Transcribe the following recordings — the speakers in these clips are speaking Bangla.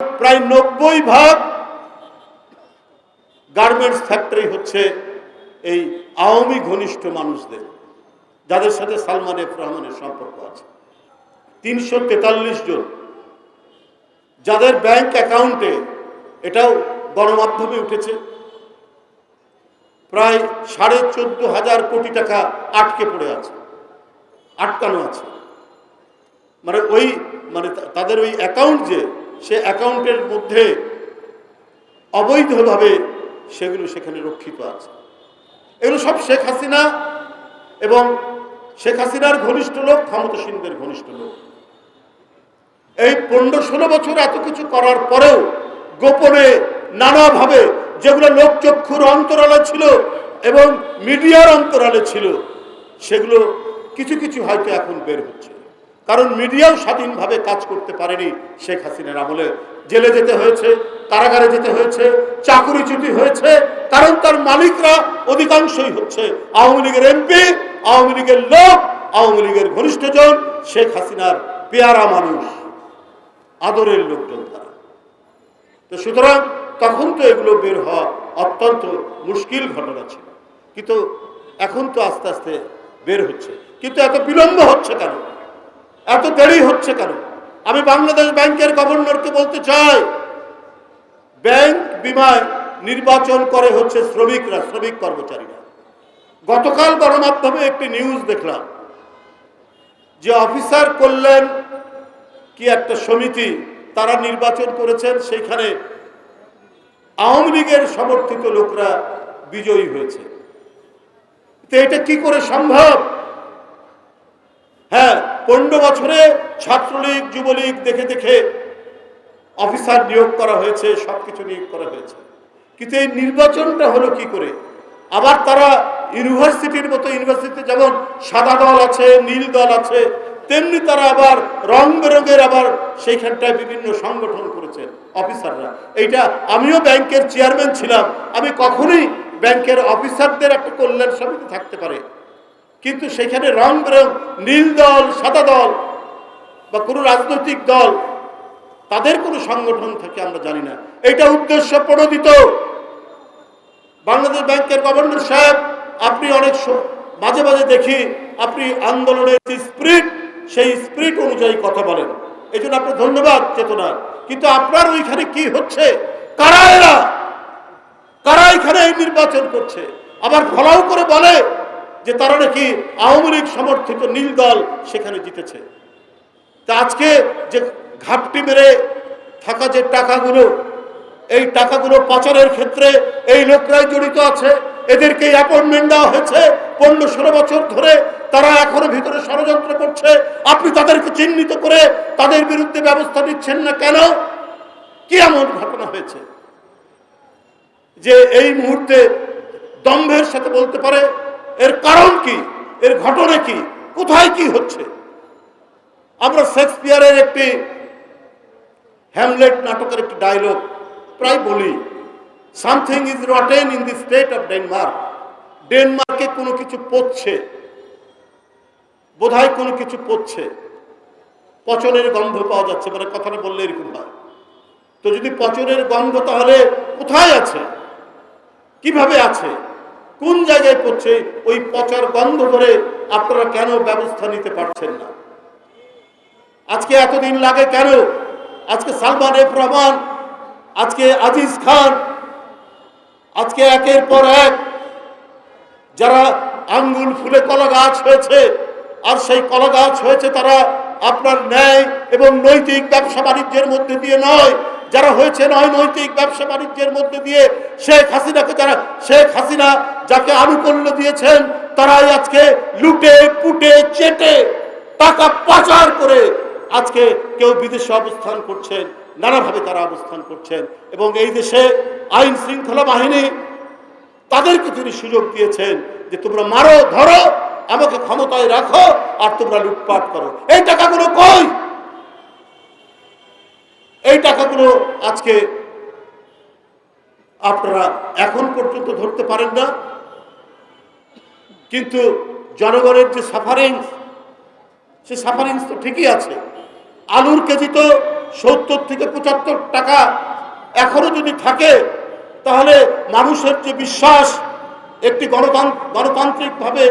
প্রায় নব্বই ভাগ গার্মেন্টস ফ্যাক্টরি হচ্ছে এই আওয়ামী ঘনিষ্ঠ মানুষদের, যাদের সাথে সালমান এফ রহমানের সম্পর্ক আছে। তিনশো তেতাল্লিশ জন। যাদের ব্যাংক অ্যাকাউন্টে এটাও গণমাধ্যমে উঠেছে, প্রায় সাড়ে চোদ্দ হাজার কোটি টাকা আটকে পড়ে আছে, আটকানো আছে। মানে ওই মানে তাদের ওই অ্যাকাউন্ট যে সে অ্যাকাউন্টের মধ্যে অবৈধভাবে সেগুলো সেখানে রক্ষিত আছে। এগুলো সব শেখ হাসিনা এবং শেখ হাসিনার ঘনিষ্ঠ লোক, ক্ষমতাসীনদের ঘনিষ্ঠ লোক। এই পনেরো ষোলো বছর এত কিছু করার পরেও গোপনে নানাভাবে যেগুলো লোকচক্ষুর অন্তরালে ছিল এবং মিডিয়ার অন্তরালে ছিল, সেগুলো কিছু কিছু হয়তো এখন বের হচ্ছে। কারণ মিডিয়াও স্বাধীনভাবে কাজ করতে পারেনি শেখ হাসিনার আমলে। জেলে যেতে হয়েছে, কারাগারে যেতে হয়েছে, চাকুরিচ্যুতি হয়েছে, কারণ তার মালিকরা অধিকাংশই হচ্ছে আওয়ামী লীগের এমপি, আওয়ামী লীগের লোক, আওয়ামী লীগের ঘনিষ্ঠজন, শেখ হাসিনার পেয়ারা মানুষ, আদরের লোকজন তারা। তো সুতরাং তখন তো এগুলো বের হওয়া অত্যন্ত মুশকিল ঘটনা ছিল। কিন্তু এখন তো আস্তে আস্তে বের হচ্ছে। কিন্তু এত বিলম্ব হচ্ছে কেন? এত দেরি হচ্ছে কেন? আমি বাংলাদেশ ব্যাংকের গভর্নরকে বলতে চাই, ব্যাংক বিমায় নির্বাচন করে হচ্ছে শ্রমিকরা, শ্রমিক কর্মচারীরা। গতকাল গণমাধ্যমে একটি নিউজ দেখলাম, যে অফিসার করলেন কি একটা সমিতি তারা নির্বাচন করেছেন, সেইখানে আওয়ামী লীগের সমর্থিত লোকরা বিজয়ী হয়েছে। তো এটা কি করে সম্ভব? পনেরো বছরে ছাত্রলীগ, যুবলীগ দেখে দেখে অফিসার নিয়োগ করা হয়েছে, সবকিছু নিয়োগ করা হয়েছে। কিন্তু এই নির্বাচনটা হলো কি করে? আবার তারা ইউনিভার্সিটির মতো ইউনিভার্সিটিতে যেমন সাদা দল আছে, নীল দল আছে, তেমনি তারা আবার রং বেরঙের আবার সেইখানটায় বিভিন্ন সংগঠন করেছে অফিসাররা। এইটা আমিও ব্যাংকের চেয়ারম্যান ছিলাম। আমি কখনোই ব্যাংকের অফিসারদের একটা কল্যাণ সমিতি থাকতে পারে কিন্তু সেখানে রং বেরং নীল দল, সাদা দল বা কোনো রাজনৈতিক দল, তাদের কোনো সংগঠন থাকে আমরা জানি না। এটা উদ্দেশ্য প্রণোদিত। বাংলাদেশ ব্যাংকের গভর্নর সাহেব, আপনি অনেক মাঝে মাঝে দেখি আপনি আন্দোলনের যে স্পিরিট, সেই স্পিরিট অনুযায়ী কথা বলেন। এই জন্য আপনার ধন্যবাদ, চেতনা। কিন্তু আপনার ওইখানে কি হচ্ছে? কারা এরা? কারা এখানে এই নির্বাচন করছে? আবার ফলাও করে বলে যে তারা নাকি আওয়ামী লীগ সমর্থিত নীল দল সেখানে জিতেছে। তা আজকে যে ঘাপটি মেরে থাকা যে টাকাগুলো, এই টাকাগুলো পাচারের ক্ষেত্রে এই লোকরাই জড়িত আছে এদেরকে অ্যাপয়েন্টমেন্ট দেওয়া হয়েছে। পনেরো ষোলো বছর ধরে তারা এখনও ভিতরে ষড়যন্ত্র করছে। আপনি তাদেরকে চিহ্নিত করে তাদের বিরুদ্ধে ব্যবস্থা নিচ্ছেন না কেন? কি এমন ঘটনা হয়েছে? যে এই মুহূর্তে দম্ভের সাথে বলতে পারে এর কারণ কি? এর ঘটনা কি? কোথায় কি হচ্ছে? আমরা শেক্সপিয়ারের একটি হ্যামলেট নাটকের একটি ডায়লগ প্রায় বলি something is rotten in the state of Denmark ডেনমার্কে কোনো কিছু পচছে। বোধহয় কোনো কিছু পচছে। পচনের গন্ধ পাওয়া যাচ্ছে মানে কথাটা বললে এরকম হয়। তো যদি পচনের গন্ধ তাহলে কোথায় আছে? কীভাবে আছে? কোন জায়গায় পড়ছে, ওই পচার গন্ধ ধরে আপনারা কেন ব্যবস্থা নিতে পারছেন না? আজকে এতদিন লাগে কেন? আজকে সালমান এফ রহমান, আজকে আজিজ খান, আজকে একের পর এক যারা আঙ্গুল ফুলে কলা গাছ হয়েছে, আর সেই কলা গাছ হয়েছে তারা আপনার ন্যায় এবং নৈতিক ব্যবসা বাণিজ্যের মধ্যে দিয়ে নয় যারা হয়েছে নয় নৈতিক ব্যবসা বাণিজ্যের মধ্যে দিয়ে শেখ হাসিনাকে যারা, শেখ হাসিনা যাকে আনুকূল্য দিয়েছেন, তারাই আজকে লুটে, পুটে, চেটে, টাকা পাচার করে আজকে কেউ বিদেশে অবস্থান করছেন, নানাভাবে তারা অবস্থান করছেন। এবং এই দেশে আইন শৃঙ্খলা বাহিনী তাদেরকে তিনি সুযোগ দিয়েছেন যে তোমরা মারো, ধরো, আমাকে ক্ষমতায় রাখো আর তোমরা লুটপাট করো। এই টাকাগুলো কই? এই টাকাগুলো আজকে আপনারা এখন পর্যন্ত ধরতে পারেন না। কিন্তু জনগণের যে সাফারিংস সে সাফারিংস তো ঠিকই আছে। আলুর কেজি তো সত্তর থেকে পঁচাত্তর টাকা এখনও যদি থাকে, তাহলে মানুষের যে বিশ্বাস, একটি গণতন্ত্র, গণতান্ত্রিকভাবে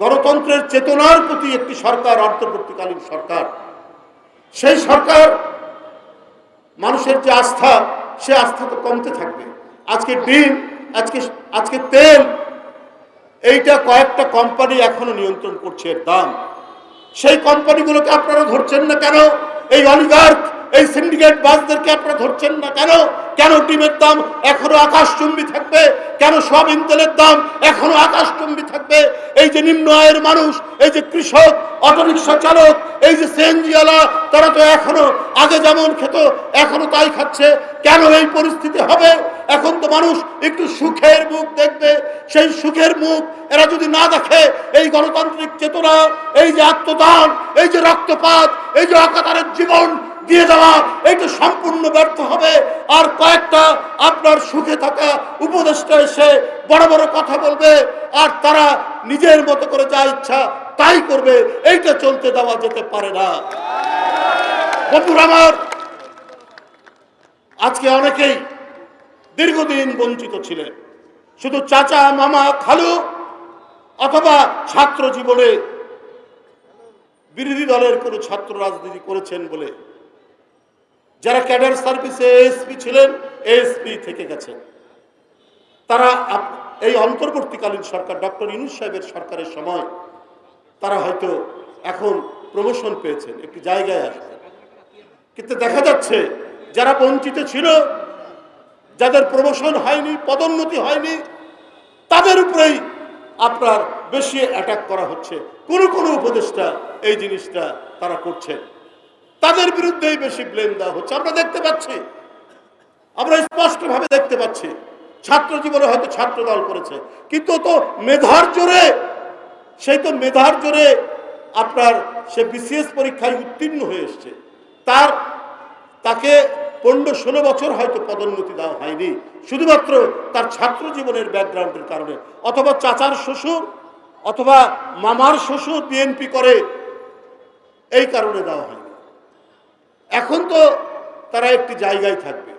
গণতন্ত্রের চেতনার প্রতি একটি সরকার, অন্তর্বর্তীকালীন সরকার। সেই সরকার মানুষের যে আস্থা, সে আস্থা তো কমতে থাকবে। আজকে ডিম, আজকে আজকে তেল, এইটা কয়েকটা কোম্পানি এখনও নিয়ন্ত্রণ করছে এর দাম। সেই কোম্পানিগুলোকে আপনারা ধরছেন না কেন? এই অলিগার্ক এই সিন্ডিকেট বাসদেরকে আপনারা ধরছেন না কেন? কেন ডিমের দাম এখনও আকাশচুম্বী থাকবে? কেন সয়াবিন তেলের দাম এখনও আকাশচুম্বী থাকবে? এই যে নিম্ন আয়ের মানুষ, এই যে কৃষক, অটোরিকশা চালক, এই যে সিএনজিওয়ালা তারা তো এখনও আগে যেমন খেত, এখনও তাই খাচ্ছে। কেন এই পরিস্থিতি হবে? এখন তো মানুষ একটু সুখের মুখ দেখবে। সেই সুখের মুখ এরা যদি না দেখে, এই গণতান্ত্রিক চেতনা, এই যে আত্মদান, এই যে রক্তপাত, এই যে অকাতারের জীবন দিয়ে দেওয়া, এইটা সম্পূর্ণ ব্যর্থ হবে। আর কয়েকটা আপনার সুখে থাকা উপদেষ্টা এসে বড় বড় কথা বলবে, আর তারা নিজের মতো করে যা ইচ্ছা তাই করবে। এইটা চলতে দেওয়া যেতে পারে না। বন্ধুরা আমার, আজকে অনেকেই দীর্ঘদিন বঞ্চিত ছিলেন। শুধু চাচা, মামা, খালু অথবা ছাত্র জীবনে বিরোধী দলের কোনো ছাত্র রাজনীতি করেছেন বলে যারা ক্যাডার সার্ভিসে এএসপি ছিলেন এএসপি থেকে গেছেন। তারা এই অন্তর্বর্তীকালীন সরকার, ডক্টর ইনুস সাহেবের সরকারের সময় তারা হয়তো এখন প্রমোশন পেয়েছেন, একটি জায়গায় আসবে কিন্তু দেখা যাচ্ছে যারা বঞ্চিত ছিল, যাদের প্রমোশন হয়নি, পদোন্নতি হয়নি, তাদের উপরেই আপনার বেশি অ্যাটাক করা হচ্ছে। কোন কোন উপদেষ্টা এই জিনিসটা তারা করছে তাদের বিরুদ্ধেই বেশি ব্লেম দেওয়া হচ্ছে। আমরা দেখতে পাচ্ছি, আমরা স্পষ্টভাবে দেখতে পাচ্ছি, ছাত্র জীবনে হয়তো ছাত্র দল করেছে, কিন্তু তো মেধার জোরে, সেই তো মেধার জোরে আপনার সে বিসিএস পরীক্ষায় উত্তীর্ণ হয়ে এসছে। তার, তাকে পনেরো ষোলো বছর হয়তো পদোন্নতি দেওয়া হয়নি। শুধুমাত্র তার ছাত্র জীবনের ব্যাকগ্রাউন্ডের কারণে। অথবা চাচার শ্বশুর, অথবা মামার শ্বশুর বিএনপি করে এই কারণে দেওয়া হয়নি। এখন তো তারা একটি জায়গায় থাকবে।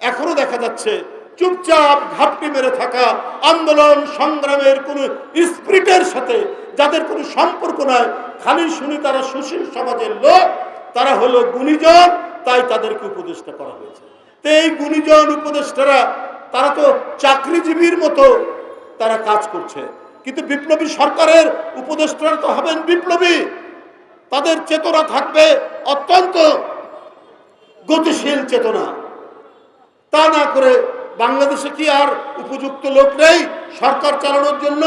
এখনও দেখা যাচ্ছে চুপচাপ ঘাপটি মেরে থাকা আন্দোলন সংগ্রামের কোনো স্পিরিটের সাথে, যাদের কোনো সম্পর্ক নাই, খালি শুনি তারা সুশীল সমাজের লোক তারা হলো গুণীজন, তাই তাদেরকে উপদেষ্টা করা হয়েছে। তো এই গুণীজন উপদেষ্টারা, তারা তো চাকরিজীবীর মতো তারা কাজ করছে। কিন্তু বিপ্লবী সরকারের উপদেষ্টারা তো হবেন বিপ্লবী। তাদের চেতনা থাকবে অত্যন্ত গতিশীল চেতনা। তা না করে বাংলাদেশে কি আর উপযুক্ত লোক নেই সরকার চালানোর জন্য?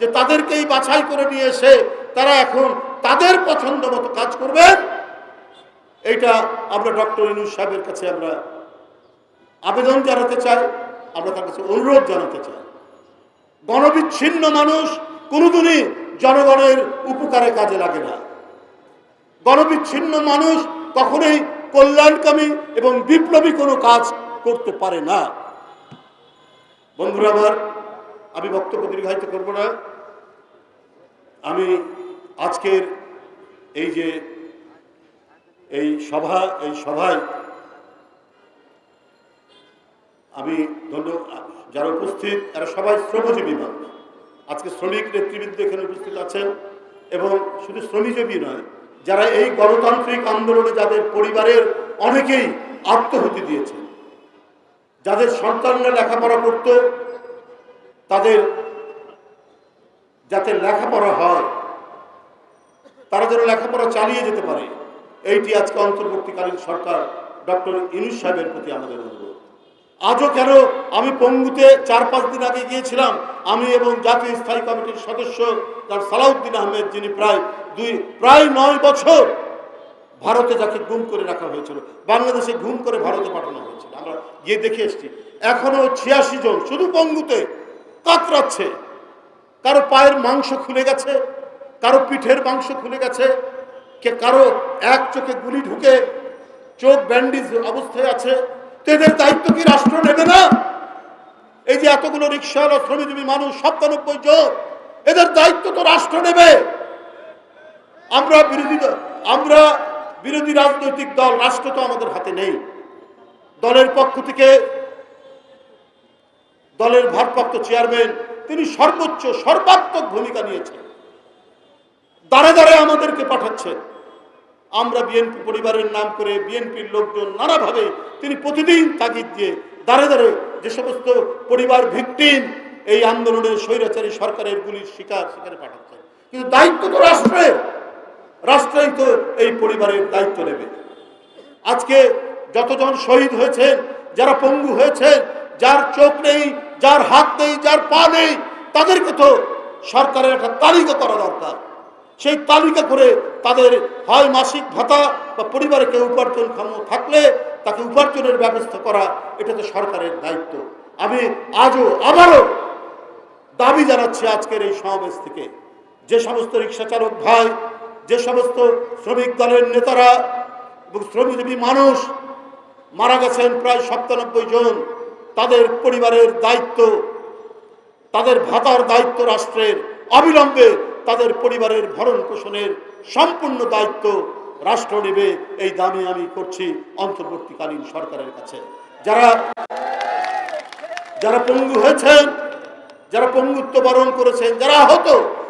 যে তাদেরকেই বাছাই করে নিয়ে এসে তারা এখন তাদের পছন্দ মতো কাজ করবেন এইটা আমরা ডক্টর ইনুস সাহেবের কাছে আমরা আবেদন জানাতে চাই, আমরা তার কাছে অনুরোধ জানাতে চাই। গণবিচ্ছিন্ন মানুষ কোনোদিনই জনগণের উপকারে কাজে লাগে না। গণবিচ্ছিন্ন মানুষ কখনোই কল্যাণকামী এবং বিপ্লবী কোনো কাজ করতে পারে না। বন্ধুরা আমার, আমি বক্তব্য দীর্ঘায়িত করব না। আমি আজকের এই যে এই সভা, এই সভায় আমি ধন্য, যারা উপস্থিত, এরা সবাই শ্রমজীবী মানুষ। আজকে শ্রমিক নেতৃবৃন্দ এখানে উপস্থিত আছেন এবং শুধু শ্রমজীবী নয়, যারা এই গণতান্ত্রিক আন্দোলনে যাদের পরিবারের অনেকেই আত্মহুতি দিয়েছে, যাদের সন্তানরা লেখাপড়া করত, তাদের যাতে লেখাপড়া হয়, তারা যেন লেখাপড়া চালিয়ে যেতে পারে। এইটি আজকে অন্তর্বর্তীকালীন সরকার ডক্টর ইনুস সাহেবের প্রতি আমাদের অনুরোধ। আজও কেন আমি পঙ্গুতে চার পাঁচ দিন আগে গিয়েছিলাম, আমি এবং জাতীয় স্থায়ী কমিটির সদস্য তার সালাউদ্দিন আহমেদ, যিনি প্রায় দুই, প্রায় নয় বছর ভারতে যাকে গুম করে রাখা হয়েছিল, বাংলাদেশে গুম করে ভারতে পাঠানো হয়েছিল। আমরা গিয়ে দেখে এসেছি, এখনও ছিয়াশি জন শুধু পঙ্গুতে কাতরাচ্ছে। কারও পায়ের মাংস খুলে গেছে, কারও পিঠের মাংস খুলে গেছে কে কারও এক চোখে গুলি ঢুকে চোখ ব্যান্ডিজ অবস্থায় আছে এদের দায়িত্ব কি রাষ্ট্র নেবে না? এই যে এতগুলো রিক্সাওয়ালা শ্রমিজীবী মানুষ সপ্তানব্বই জন, এদের দায়িত্ব তো রাষ্ট্র নেবে। আমরা বিরোধী আমরা বিরোধী রাজনৈতিক দল, রাষ্ট্র তো আমাদের হাতে নেই। দলের পক্ষ থেকে দলের ভারপ্রাপ্ত চেয়ারম্যান, তিনি সর্বোচ্চ, সর্বাত্মক ভূমিকা নিয়েছেন। দাঁড়ে দাঁড়ে আমাদেরকে পাঠাচ্ছে। আমরা বিএনপি পরিবারের নাম করে বিএনপির লোকজন নানাভাবে তিনি প্রতিদিন তাগিদ দিয়ে দাঁড়ে দাঁড়ে যে সমস্ত পরিবার ভিকটিম এই আন্দোলনে স্বৈরাচারী সরকারের গুলির শিকার সেখানে পাঠাচ্ছেন কিন্তু দায়িত্ব তো রাষ্ট্রের। রাষ্ট্রই তো এই পরিবারের দায়িত্ব নেবে। আজকে যতজন শহীদ হয়েছেন, যারা পঙ্গু হয়েছেন, যার চোখ নেই, যার হাত নেই, যার পা নেই, তাদেরকে তো সরকারের একটা তালিকা করা দরকার। সেই তালিকা করে তাদের হয় মাসিক ভাতা বা পরিবারে কেউ উপার্জনক্ষম থাকলে তাকে উপার্জনের ব্যবস্থা করা, এটা তো সরকারের দায়িত্ব। আমি আজও আবারও দাবি জানাচ্ছি আজকের এই সমাবেশ থেকে। যে সমস্ত রিক্সা চালক ভাই, যে সমস্ত শ্রমিক দলের নেতারা এবং শ্রমজীবী মানুষ মারা গেছেন প্রায় সপ্তানব্বই জন, তাদের পরিবারের দায়িত্ব, তাদের ভাতার দায়িত্ব রাষ্ট্রের অবিলম্বে তাদের পরিবারের ভরণ পোষণের সম্পূর্ণ দায়িত্ব রাষ্ট্র নেবে, এই দাবি আমি করছি অন্তর্বর্তীকালীন সরকারের কাছে। যারা যারা পঙ্গু হয়েছেন, যারা পঙ্গুত্ব বরণ করেছেন, যারা আহত